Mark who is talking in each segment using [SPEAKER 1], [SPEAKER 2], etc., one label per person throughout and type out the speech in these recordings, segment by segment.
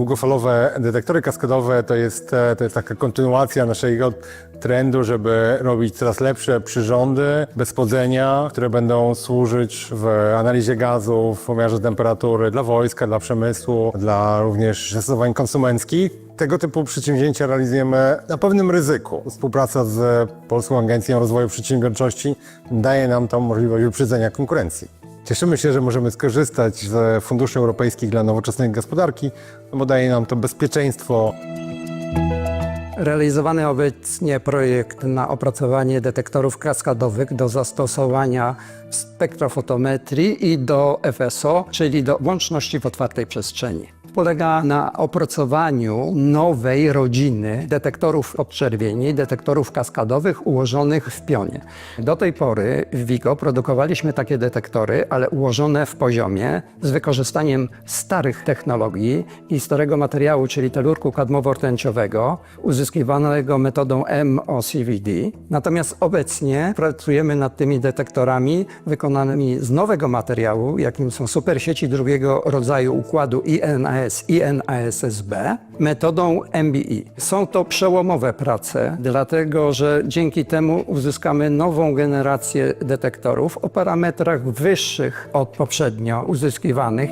[SPEAKER 1] Długofalowe detektory kaskadowe to jest, e, to jest taka kontynuacja naszego trendu, żeby robić coraz lepsze przyrządy bez podzenia, które będą służyć w analizie gazów, w pomiarze temperatury dla wojska, dla przemysłu, dla również zastosowań konsumenckich. Tego typu przedsięwzięcia realizujemy na pewnym ryzyku. Współpraca z Polską Agencją Rozwoju Przedsiębiorczości daje nam tą możliwość wyprzedzenia konkurencji. Cieszymy się, że możemy skorzystać z funduszy europejskich dla nowoczesnej gospodarki, no bo daje nam to bezpieczeństwo.
[SPEAKER 2] Realizowany obecnie projekt na opracowanie detektorów kaskadowych do zastosowania w spektrofotometrii i do FSO, czyli do łączności w otwartej przestrzeni. Polega na opracowaniu nowej rodziny detektorów podczerwieni, detektorów kaskadowych ułożonych w pionie. Do tej pory w WIGO produkowaliśmy takie detektory, ale ułożone w poziomie z wykorzystaniem starych technologii i starego materiału, czyli telurku kadmowo-rtęciowego, uzyskiwanego metodą MOCVD. Natomiast obecnie pracujemy nad tymi detektorami wykonanymi z nowego materiału, jakim są supersieci drugiego rodzaju układu INAS i NASSB, metodą MBE. Są to przełomowe prace, dlatego że dzięki temu uzyskamy nową generację detektorów o parametrach wyższych od poprzednio uzyskiwanych.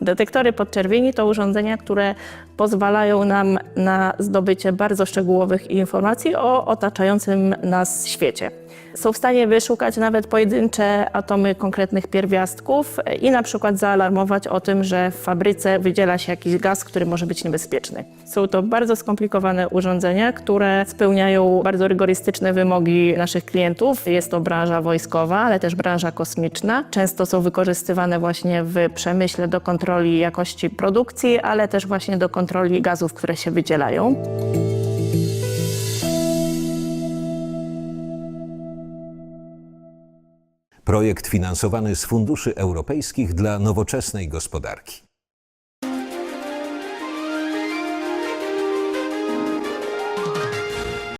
[SPEAKER 3] Detektory podczerwieni to urządzenia, które pozwalają nam na zdobycie bardzo szczegółowych informacji o otaczającym nas świecie. Są w stanie wyszukać nawet pojedyncze atomy konkretnych pierwiastków i na przykład zaalarmować o tym, że w fabryce wydziela się jakiś gaz, który może być niebezpieczny. Są to bardzo skomplikowane urządzenia, które spełniają bardzo rygorystyczne wymogi naszych klientów. Jest to branża wojskowa, ale też branża kosmiczna. Często są wykorzystywane właśnie w przemyśle do kontroli jakości produkcji, ale też właśnie do kontroli gazów, które się wydzielają.
[SPEAKER 4] Projekt finansowany z funduszy europejskich dla nowoczesnej gospodarki.